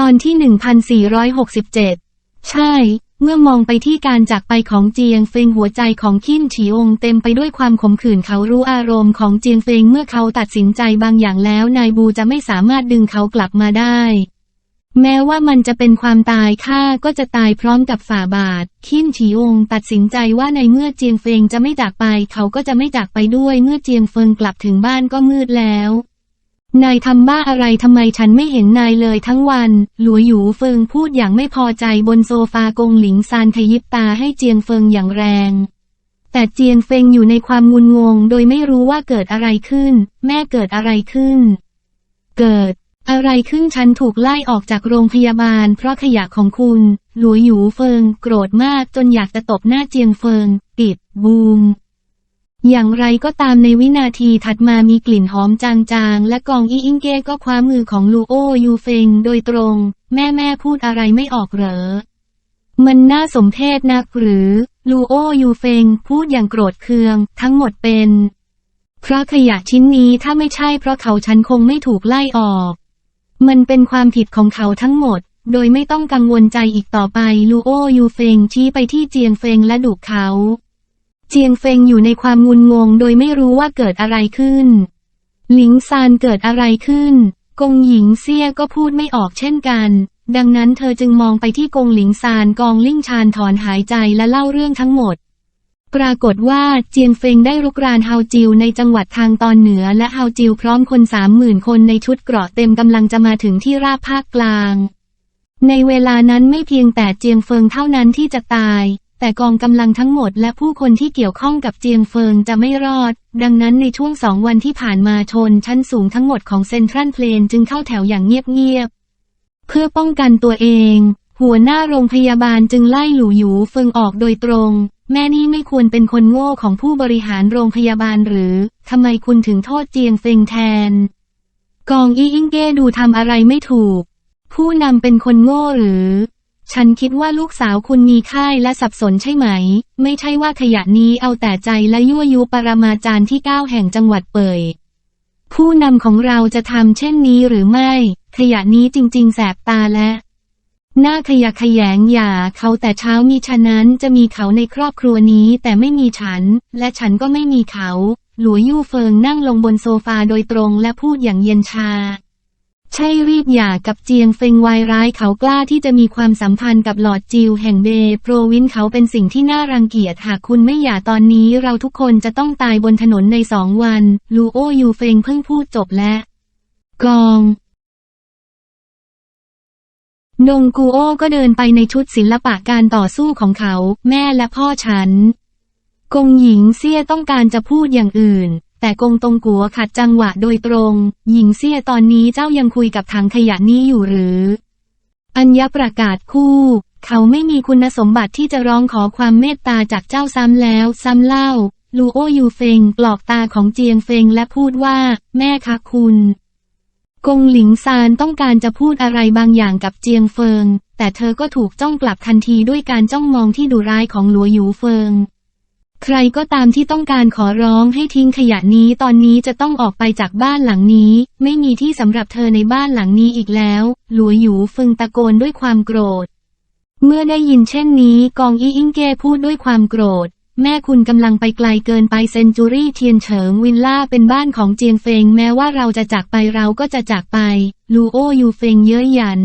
ตอนที่ 1467 ใช่ เมื่อมองไปที่การจากไปของเจียงเฟิงหัวใจของขิ้นฉีองเต็มไปด้วยความขมขื่นเขารู้อารมณ์ของเจียงเฟิงเมื่อเขาตัดสินใจบางอย่างแล้วนายบูจะไม่สามารถดึงเขากลับมาได้ แม้ว่ามันจะเป็นความตายข้าก็จะตายพร้อมกับฝ่าบาทขิ้นฉีองตัดสินใจว่าในเมื่อเจียงเฟิงจะไม่จากไป เขาก็จะไม่จากไปด้วยเมื่อเจียงเฟิงกลับถึงบ้านก็มืดแล้ว นายทำบ้าอะไรทำไมฉันไม่เห็นนายเลยทั้งวัน หลัวหยูเฟิงพูดอย่างไม่พอใจบนโซฟากงหลิงซานขยิบตาให้เจียงเฟิงอย่างแรง แต่เจียงเฟิงอยู่ในความงุนงง โดยไม่รู้ว่าเกิดอะไรขึ้น แม่เกิดอะไรขึ้น เกิด อะไรขึ้นฉันถูกไล่ออกจากโรงพยาบาล เพราะขยะของคุณ หลัวหยูเฟิง โกรธมากจนอยากจะตบหน้าเจียงเฟิง ปิดบูม อย่างไรก็ตามในวินาทีถัดมามีกลิ่นหอมจางๆ และกองอีอิงเก้ก็คว้ามือของลูโอยูเฟงโดยตรง แม่แม่พูดอะไรไม่ออกเหรอ มันน่าสมเพชนักหรือ ลูโอยูเฟงพูดอย่างโกรธเคือง ทั้งหมดเป็นเพราะขยะชิ้นนี้ถ้าไม่ใช่เพราะเขาฉันคงไม่ถูกไล่ออก มันเป็นความผิดของเขาทั้งหมด โดยไม่ต้องกังวลใจอีกต่อไปลูโอยูเฟงชี้ไปที่เจียงเฟงและดุเขา เจียงเฟงอยู่ในความงุนงงโดยไม่รู้ว่าเกิดอะไรขึ้น หลิงซานเกิดอะไรขึ้น กงหญิงเซี่ยก็พูดไม่ออกเช่นกัน ดังนั้นเธอจึงมองไปที่กงหลิงซานกองลิ่งชานถอนหายใจและเล่าเรื่องทั้งหมด ปรากฏว่าเจียงเฟงได้รุกรานเฮาจิวในจังหวัดทางตอนเหนือและเฮาจิวพร้อมคนสามหมื่นคนในชุดเกราะเต็มกำลังจะมาถึงที่ราบภาคกลางในเวลานั้นไม่เพียงแต่เจียงเฟิงเท่านั้นที่จะตาย แต่กองกำลังทั้งหมดและผู้คนที่เกี่ยวข้องกับเจียงเฟิงจะไม่รอด ดังนั้นในช่วงสองวันที่ผ่านมาชนชั้นสูงทั้งหมดของเซ็นทรัลเพลนจึงเข้าแถวอย่างเงียบๆ เพื่อป้องกันตัวเอง หัวหน้าโรงพยาบาลจึงไล่หลู่หยูเฟิงออกโดยตรง แม่นี่ไม่ควรเป็นคนโง่ของผู้บริหารโรงพยาบาลหรือ ทำไมคุณถึงโทษเจียงเฟิงแทน กองอีอิงเก้ดูทำอะไรไม่ถูก ผู้นำเป็นคนโง่หรือ ฉันคิดว่าลูกสาวคุณมีค่ายและสับสนใช่ไหม ไม่ใช่ว่าขยะนี้เอาแต่ใจและยั่วยุปรมาจารย์ที่เก้าแห่งจังหวัดเป่ยผู้นำของเราจะทำเช่นนี้หรือไม่ ขยะนี้จริง ๆ แสบตาและ หน้าขยะขยงอย่าเขาแต่เช้ามีฉะนั้นจะมีเขาในครอบครัวนี้แต่ไม่มีฉัน และฉันก็ไม่มีเขา หลัวยู่เฟิงนั่งลงบนโซฟาโดยตรงและพูดอย่างเย็นชา ใช่รีบหย่ากับเจียงเฟงวายร้ายเขากล้าที่จะมีความสัมพันธ์กับหลอดจิวแห่งเบโปรวินเขาเป็นสิ่งที่น่ารังเกียจหากคุณไม่หย่าตอนนี้เราทุกคนจะต้องตายบนถนนในสองวัน ลูโอยูเฟงเพิ่งพูดจบและ กองนงกูโอก็เดินไปในชุดศิลปะการต่อสู้ของเขา แม่และพ่อฉัน กงหญิงเซี่ยต้องการจะพูดอย่างอื่น แต่กงตงกัวขัดจังหวะโดยตรง หญิงเซี่ยตอนนี้เจ้ายังคุยกับถังขยะนี้อยู่หรือ อัญญประกาศคู่ เขาไม่มีคุณสมบัติที่จะร้องขอความเมตตาจากเจ้าซ้ำแล้ว ซ้ำเล่า ลูโอยูเฟงปลอกตาของเจียงเฟงและพูดว่า แม่คะคุณ กงหลิงซานต้องการจะพูดอะไรบางอย่างกับเจียงเฟิง แต่เธอก็ถูกจ้องกลับทันทีด้วยการจ้องมองที่ดุร้ายของหลัวหยูเฟิง ใครก็ตามที่ต้องการขอร้องให้ทิ้งขยะนี้ตอนนี้จะต้องออกไปจากบ้านหลังนี้ ไม่มีที่สำหรับเธอในบ้านหลังนี้อีกแล้ว หลัวหยูฟิงตะโกนด้วยความโกรธ เมื่อได้ยินเช่นนี้กองอีอิงเก้พูดด้วยความโกรธ แม่คุณกำลังไปไกลเกินไปเซนจูรี่เทียนเฉิงวิลล่าเป็นบ้านของเจียงเฟงแม้ว่าเราจะจากไปเราก็จะจากไป ลูโอยูเฟงเย้ยหยัน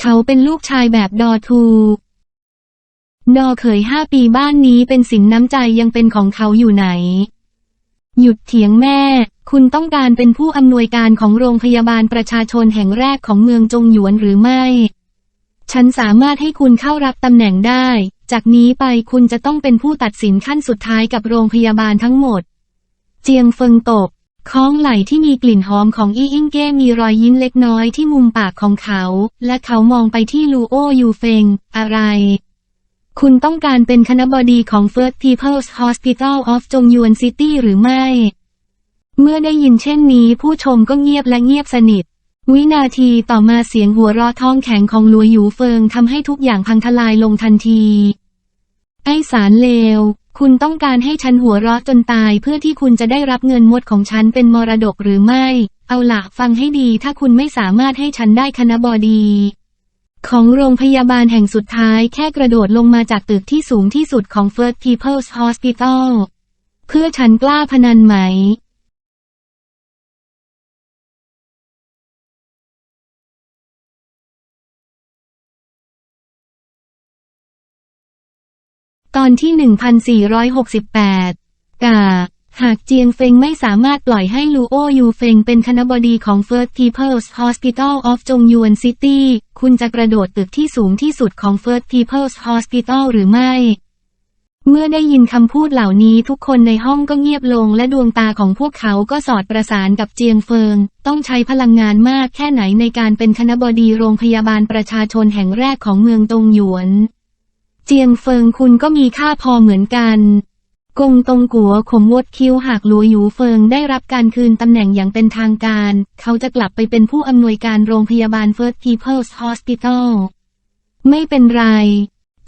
เขาเป็นลูกชายแบบดอทู ดอเขยห้าปีบ้านนี้เป็นสินน้ำใจยังเป็นของเขาอยู่ไหน หยุดเถียงแม่ คุณต้องการเป็นผู้อำนวยการของโรงพยาบาลประชาชนแห่งแรกของเมืองจงหยวนหรือไม่ ฉันสามารถให้คุณเข้ารับตำแหน่งได้ จากนี้ไปคุณจะต้องเป็นผู้ตัดสินขั้นสุดท้ายกับโรงพยาบาลทั้งหมด เจียงเฟิงตบค้องไหล่ที่มีกลิ่นหอมของอี้อิงเก้มีรอยยิ้มเล็กน้อยที่มุมปากของเขา และเขามองไปที่ลูโอยูเฟง อะไร คุณต้องการเป็นคณบดีของ First People's Hospital of จงยวนซิตี้หรือไม่ เมื่อได้ยินเช่นนี้ผู้ชมก็เงียบและเงียบสนิท วินาทีต่อมาเสียงหัวเราะท้องแข็งของลัวหยูเฟิงทำให้ทุกอย่างพังทลายลงทันที ไอสารเลว คุณต้องการให้ฉันหัวเราะจนตายเพื่อที่คุณจะได้รับเงินหมดของฉันเป็นมรดกหรือไม่ เอาล่ะฟังให้ดีถ้าคุณไม่สามารถให้ฉันได้คณะบดี ของโรงพยาบาลแห่งสุดท้ายแค่กระโดดลงมาจากตึกที่สูงที่สุดของ First People's Hospital เพื่อฉันกล้าพนันไหมตอนที่ 1468กา หากเจียงเฟงไม่สามารถปล่อยให้ลูโอยูเฟงเป็นคณบดีของ First People's Hospital of จงยวนซิตี้คุณจะกระโดดตึกที่สูงที่สุดของ First People's Hospital หรือไม่ เมื่อได้ยินคำพูดเหล่านี้ทุกคนในห้องก็เงียบลงและดวงตาของพวกเขาก็สอดประสานกับเจียงเฟิง ต้องใช้พลังงานมากแค่ไหนในการเป็นคณบดีโรงพยาบาลประชาชนแห่งแรกของเมืองตงหยวน เจียงเฟิงคุณก็มีค่าพอเหมือนกัน กงตงกัวขมวดคิ้วหากหลัวหยูเฟิงได้รับการคืนตำแหน่งอย่างเป็นทางการ เขาจะกลับไปเป็นผู้อำนวยการโรงพยาบาล First People's Hospital ไม่เป็นไร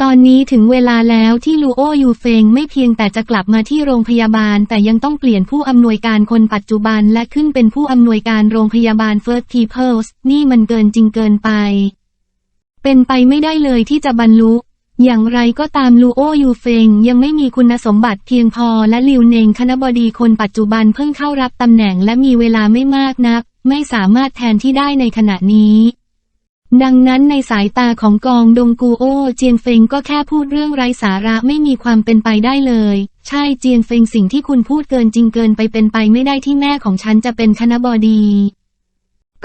ตอนนี้ถึงเวลาแล้วที่ลูโอยูเฟงไม่เพียงแต่จะกลับมาที่โรงพยาบาล แต่ยังต้องเปลี่ยนผู้อำนวยการคนปัจจุบันและขึ้นเป็นผู้อำนวยการโรงพยาบาล First People's นี่มันเกินจริงเกินไป เป็นไปไม่ได้เลยที่จะบรรลุ อย่างไรก็ตามลูโอยูเฟงยังไม่มีคุณสมบัติเพียงพอและลิวเนงคณบดีคนปัจจุบันเพิ่งเข้ารับตำแหน่งและมีเวลาไม่มากนัก ไม่สามารถแทนที่ได้ในขณะนี้ ดังนั้นในสายตาของกองดงกูโอเจียนเฟงก็แค่พูดเรื่องไร้สาระไม่มีความเป็นไปได้เลย ใช่เจียนเฟงสิ่งที่คุณพูดเกินจริงเกินไปเป็นไปไม่ได้ที่แม่ของฉันจะเป็นคณบดี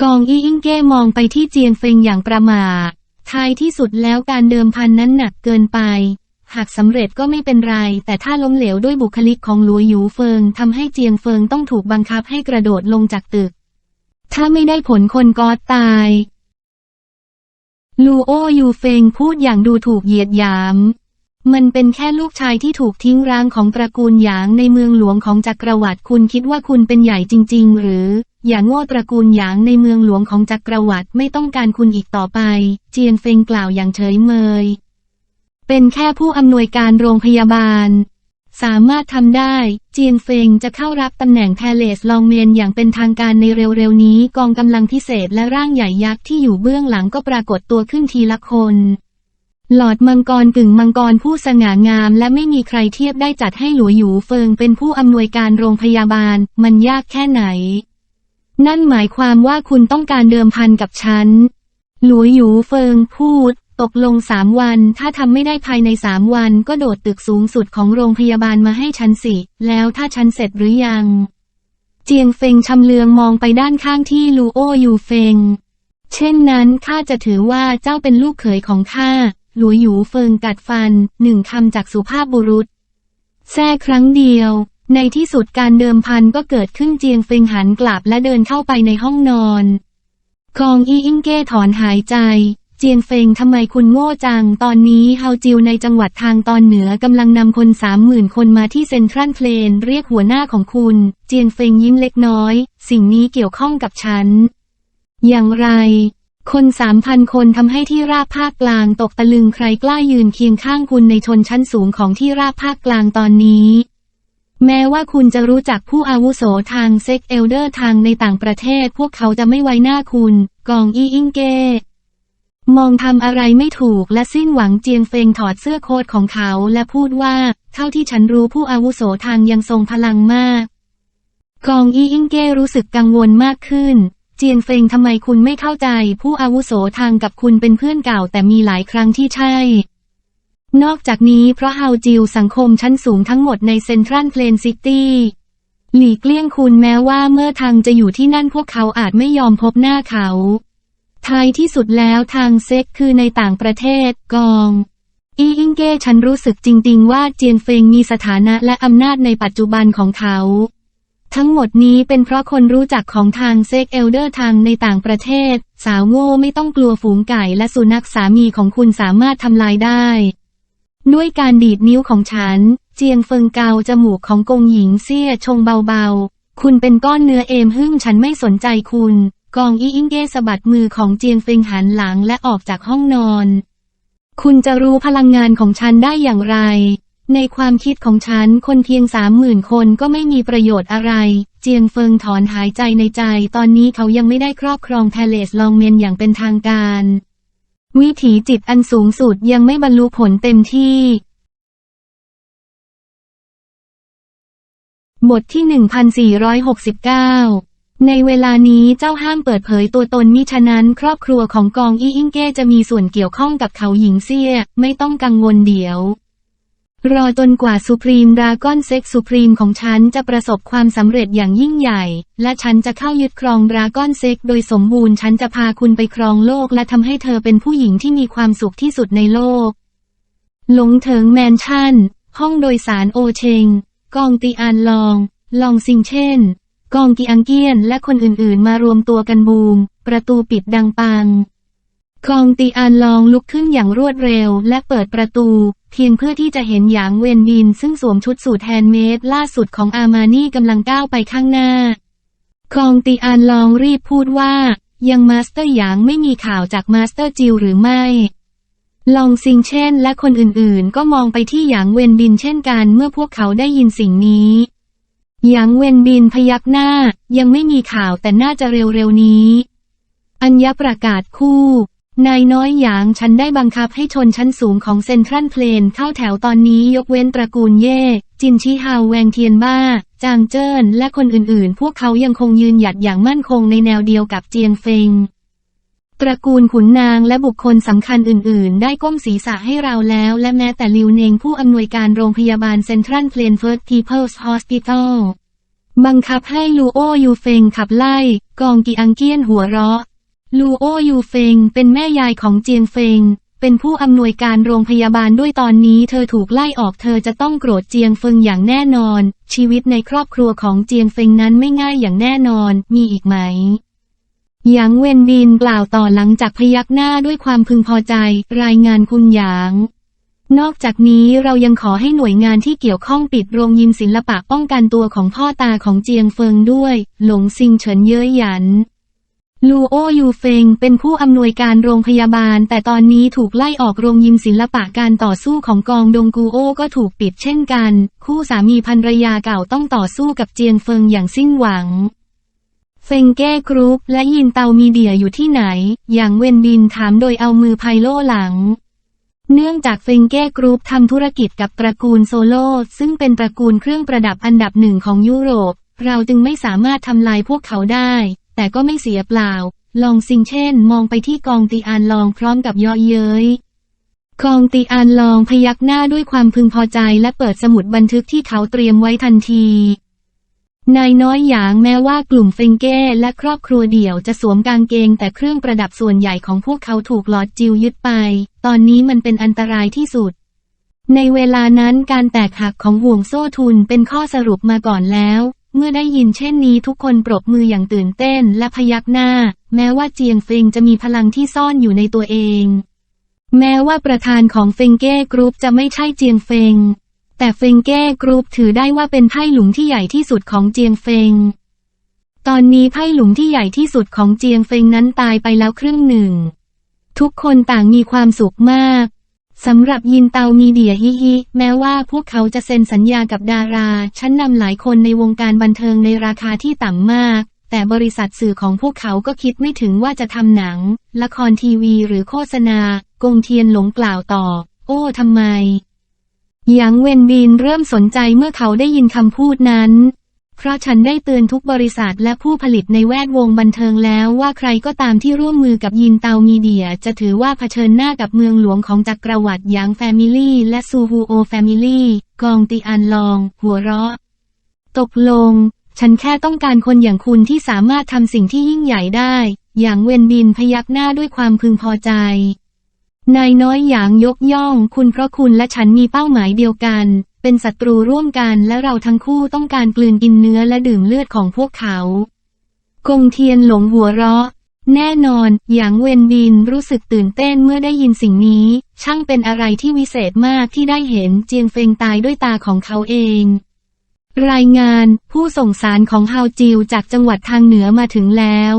กองอี้อิงเก้มองไปที่เจียนเฟงอย่างประมาท ท้ายที่สุดแล้วการเดิมพันนั้นหนักเกินไป หากสำเร็จก็ไม่เป็นไร แต่ถ้าล้มเหลวด้วยบุคลิกของหลัวหยูเฟิงทำให้เจียงเฟิงต้องถูกบังคับให้กระโดดลงจากตึก ถ้าไม่ได้ผลคนก็ตายลูโอยูเฟงพูดอย่างดูถูกเหยียดหยาม มันเป็นแค่ลูกชายที่ถูกทิ้งร้างของตระกูลหยางในเมืองหลวงของจักรวรรดิคุณคิดว่าคุณเป็นใหญ่จริง ๆ หรือ อย่างโง่ตระกูลหยางในเมืองหลวงของจักรวรรดิไม่ต้องการคุณอีกต่อไป เจียนเฟงกล่าวอย่างเฉยเมย เป็นแค่ผู้อำนวยการโรงพยาบาล สามารถทำได้ เจียนเฟงจะเข้ารับตำแหน่งแพเลสลองเมียนอย่างเป็นทางการในเร็วๆนี้กองกำลังพิเศษและร่างใหญ่ยักษ์ที่อยู่เบื้องหลังก็ปรากฏตัวขึ้นทีละคนหลอดมังกรกึ่งมังกรผู้สง่างามและไม่มีใครเทียบได้จัดให้หลัวหยูเฟิงเป็นผู้อำนวยการโรงพยาบาล มันยากแค่ไหน นั่นหมายความว่าคุณต้องการเดิมพันกับฉัน หลัวหยูเฟิงพูด ตกลงสามวัน ถ้าทำไม่ได้ภายในสามวัน ก็โดดตึกสูงสุดของโรงพยาบาลมาให้ฉันสิ แล้วถ้าฉันเสร็จหรือยัง เจียงเฟงชำเลืองมองไปด้านข้างที่ลูโอยูเฟง เช่นนั้นข้าจะถือว่าเจ้าเป็นลูกเขยของข้า หลัวหยูเฟิงกัดฟัน หนึ่งคำจากสุภาพบุรุษแค่ครั้งเดียว ในที่สุดการเดิมพันก็เกิดขึ้นเจียงเฟงหันกลับและเดินเข้าไปในห้องนอนกองอีอิงเก้ถอนหายใจ เจียนเฟงทำไมคุณโง่จัง ตอนนี้เฮาจิวในจังหวัดทางตอนเหนือกำลังนำคนสามหมื่นคนมาที่เซ็นทรัลเพลน เรียกหัวหน้าของคุณ เจียนเฟงยิ้มเล็กน้อย สิ่งนี้เกี่ยวข้องกับฉัน อย่างไร คนสามพันคนทำให้ที่ราบภาคกลางตกตะลึงใครกล้ายืนเคียงข้างคุณในชนชั้นสูงของที่ราบภาคกลางตอนนี้ แม้ว่าคุณจะรู้จักผู้อาวุโสทางเซ็กเอลเดอร์ทางในต่างประเทศ พวกเขาจะไม่ไว้หน้าคุณ กองอีอิงเก มองทำอะไรไม่ถูกและสิ้นหวังเจียงเฟงถอดเสื้อโค้ทของเขาและพูดว่า เท่าที่ฉันรู้ผู้อาวุโสทางยังทรงพลังมาก กองอีอิงเก้รู้สึกกังวลมากขึ้น เจียนเฟงทำไมคุณไม่เข้าใจ ผู้อาวุโสทางกับคุณเป็นเพื่อนเก่าแต่มีหลายครั้งที่ใช่ นอกจากนี้เพราะเฮาจิวสังคมชั้นสูงทั้งหมดในเซ็นทรัลเพลนซิตี้หลีกเลี่ยงคุณแม้ว่าเมื่อทางจะอยู่ที่นั่นพวกเขาอาจไม่ยอมพบหน้าเขาท้ายที่สุดแล้วทางเซ็กคือในต่างประเทศกอง อีอิงเก้ฉันรู้สึกจริง ๆ ว่าเจียนเฟงมีสถานะและอำนาจในปัจจุบันของเขา ทั้งหมดนี้เป็นเพราะคนรู้จักของทางเซ็กเอลเดอร์ทางในต่างประเทศ สาวโง่ไม่ต้องกลัวฝูงไก่และสุนัขสามีของคุณสามารถทำลายได้ ด้วยการดีดนิ้วของฉัน เจียงเฟิงเกาจมูกของกงหญิงเซี่ยชงเบาๆ คุณเป็นก้อนเนื้อเอมหึ่งฉันไม่สนใจคุณ กองอีอิงเก้สะบัดมือของเจียงเฟิงหันหลังและออกจากห้องนอน คุณจะรู้พลังงานของฉันได้อย่างไร ในความคิดของฉันคนเพียงสามหมื่นคนก็ไม่มีประโยชน์อะไร เจียงเฟิงถอนหายใจในใจ ตอนนี้เขายังไม่ได้ครอบครองแพเลสลองเมนอย่างเป็นทางการ วิถีจิตอันสูงสุดยังไม่บรรลุผลเต็มที่ บทที่ 1469 ในเวลานี้เจ้าห้ามเปิดเผยตัวตนมิฉะนั้น ครอบครัวของกองอี้อิงเก้จะมีส่วนเกี่ยวข้องกับเขาหญิงเซี่ย ไม่ต้องกังวลเดี๋ยว รอจนกว่าสุพรีมดราก้อนเซ็กสุพรีมของฉันจะประสบความสำเร็จอย่างยิ่งใหญ่ และฉันจะเข้ายึดครองดราก้อนเซ็กโดยสมบูรณ์ฉันจะพาคุณไปครองโลกและทำให้เธอเป็นผู้หญิงที่มีความสุขที่สุดในโลก หลงเถิงแมนชั่น ห้องโดยสารโอเชง กองตีอานลอง ลองซิงเช่น กองกีอังเกียนและคนอื่นๆมารวมตัวกันบูม ประตูปิดดังปัง กองตีอานลองลุกขึ้นอย่างรวดเร็ว และเปิดประตูเพียงเพื่อที่จะเห็นหยางเวนบิน ซึ่งสวมชุดสูทแฮนด์เมดล่าสุดของอามานี่กำลังก้าวไปข้างหน้ากองตีอานลองรีบพูดว่า ยังมาสเตอร์หยางไม่มีข่าวจากมาสเตอร์จิวหรือไม่ ลองซิงเช่น และคนอื่นๆ ก็มองไปที่หยางเวนบินเช่นกันเมื่อพวกเขาได้ยินสิ่งนี้หยางเวนบินพยักหน้า ยังไม่มีข่าวแต่น่าจะเร็วๆนี้ อัญญประกาศคู่ นายน้อยหยางฉันได้บังคับให้ชนชั้นสูงของเซ็นทรัลเพลนเข้าแถวตอนนี้ยกเว้นตระกูลเย่ จินชิฮาวแวงเทียนบ้า จางเจิ้น และคนอื่นๆ พวกเขายังคงยืนหยัดอย่างมั่นคงในแนวเดียวกับเจียงเฟง ตระกูลขุนนางและบุคคลสำคัญอื่นๆ ได้ก้มศีรษะให้เราแล้ว และแม้แต่ลิวเนงผู้อำนวยการโรงพยาบาลเซ็นทรัลเพลนเฟิร์สพีเพิลส์ฮอสพิทอลบังคับให้ลูโอยูเฟงขับไล่ กองกีอังเกียนหัวเราะ ลูโอยูเฟงเป็นแม่ยายของเจียงเฟง เป็นผู้อำนวยการโรงพยาบาลด้วยตอนนี้เธอถูกไล่ออกเธอจะต้องโกรธเจียงเฟิงอย่างแน่นอน ชีวิตในครอบครัวของเจียงเฟิงนั้นไม่ง่ายอย่างแน่นอน มีอีกไหมหยางเวนบินกล่าวต่อหลังจากพยักหน้าด้วยความพึงพอใจ รายงานคุณหยาง นอกจากนี้เรายังขอให้หน่วยงานที่เกี่ยวข้องปิดโรงยิมศิลปะป้องกันตัวของพ่อตาของเจียงเฟิงด้วย หลงซิงเฉินเย้ยหยัน ลูโอยูเฟงเป็นผู้อำนวยการโรงพยาบาล แต่ตอนนี้ถูกไล่ออกโรงยิมศิลปะการต่อสู้ของกองดงกูโอก็ถูกปิดเช่นกัน คู่สามีภรรยาเก่าต้องต่อสู้กับเจียงเฟิงอย่างสิ้นหวัง เฟงเก้กรุ๊ปและยินเตามีเดียอยู่ที่ไหน อย่างเวนบินถามโดยเอามือไพโลหลัง เนื่องจากเฟงเก้กรุ๊ปทำธุรกิจกับตระกูลโซโลซึ่งเป็นตระกูลเครื่องประดับอันดับหนึ่งของยุโรป เราจึงไม่สามารถทำลายพวกเขาได้ แต่ก็ไม่เสียเปล่า ลองซิงเช่น มองไปที่กองตีอานลองพร้อมกับเยอเย้ยกองตีอานลองพยักหน้าด้วยความพึงพอใจและเปิดสมุดบันทึกที่เขาเตรียมไว้ทันทีนายน้อยหยางแม้ว่ากลุ่มเฟงเก้และครอบครัวเดี่ยวจะสวมกางเกงแต่เครื่องประดับส่วนใหญ่ของพวกเขาถูกหลอดจิวยึดไป ตอนนี้มันเป็นอันตรายที่สุด ในเวลานั้นการแตกหักของห่วงโซ่ทุนเป็นข้อสรุปมาก่อนแล้ว เมื่อได้ยินเช่นนี้ทุกคนปรบมืออย่างตื่นเต้นและพยักหน้า แม้ว่าเจียงเฟิงจะมีพลังที่ซ่อนอยู่ในตัวเอง แม้ว่าประธานของเฟงเก้กรุ๊ปจะไม่ใช่เจียงเฟิงแต่เฟงเก้กรุ๊ปถือได้ว่าเป็นไพ่หลุมที่ใหญ่ที่สุดของเจียงเฟิงตอนนี้ไพ่หลุมที่ใหญ่ที่สุดของเจียงเฟิงนั้นตายไปแล้วครึ่งหนึ่ง ทุกคนต่างมีความสุขมาก สำหรับยินเตามีเดียฮิฮิ แม้ว่าพวกเขาจะเซ็นสัญญากับดารา ชั้นนำหลายคนในวงการบันเทิงในราคาที่ต่ำมาก แต่บริษัทสื่อของพวกเขาก็คิดไม่ถึงว่าจะทำหนัง ละครทีวีหรือโฆษณา กงเทียนหลงกล่าวต่อ โอ้ทำไมหยางเวนบินเริ่มสนใจเมื่อเขาได้ยินคำพูดนั้น เพราะฉันได้เตือนทุกบริษัทและผู้ผลิตในแวดวงบันเทิงแล้วว่าใครก็ตามที่ร่วมมือกับยินเตามีเดีย จะถือว่าเผชิญหน้ากับเมืองหลวงของจักรวรรดิยางแฟมิลี่และซูฮูโอแฟมิลี่กองตีอันลอง หัวเราะ ตกลง ฉันแค่ต้องการคนอย่างคุณที่สามารถทำสิ่งที่ยิ่งใหญ่ได้ อย่างเวนบินพยักหน้าด้วยความพึงพอใจนายน้อยหยางยกย่องคุณเพราะคุณและฉันมีเป้าหมายเดียวกัน เป็นศัตรูร่วมกันและเราทั้งคู่ต้องการกลืนกินเนื้อและดื่มเลือดของพวกเขา กงเทียนหลงหัวเราะ แน่นอน หยางเวนบินรู้สึกตื่นเต้นเมื่อได้ยินสิ่งนี้ ช่างเป็นอะไรที่วิเศษมากที่ได้เห็นเจียงเฟงตายด้วยตาของเขาเอง รายงานผู้ส่งสารของฮาวจิวจากจังหวัดทางเหนือมาถึงแล้ว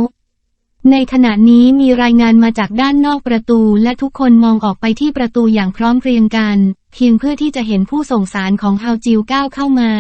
ในขณะนี้มีรายงานมาจากด้านนอกประตูและทุกคนมองออกไปที่ประตูอย่างพร้อมเพรียงกัน เพียงเพื่อที่จะเห็นผู้ส่งสารของฮาวจิวก้าวเข้ามา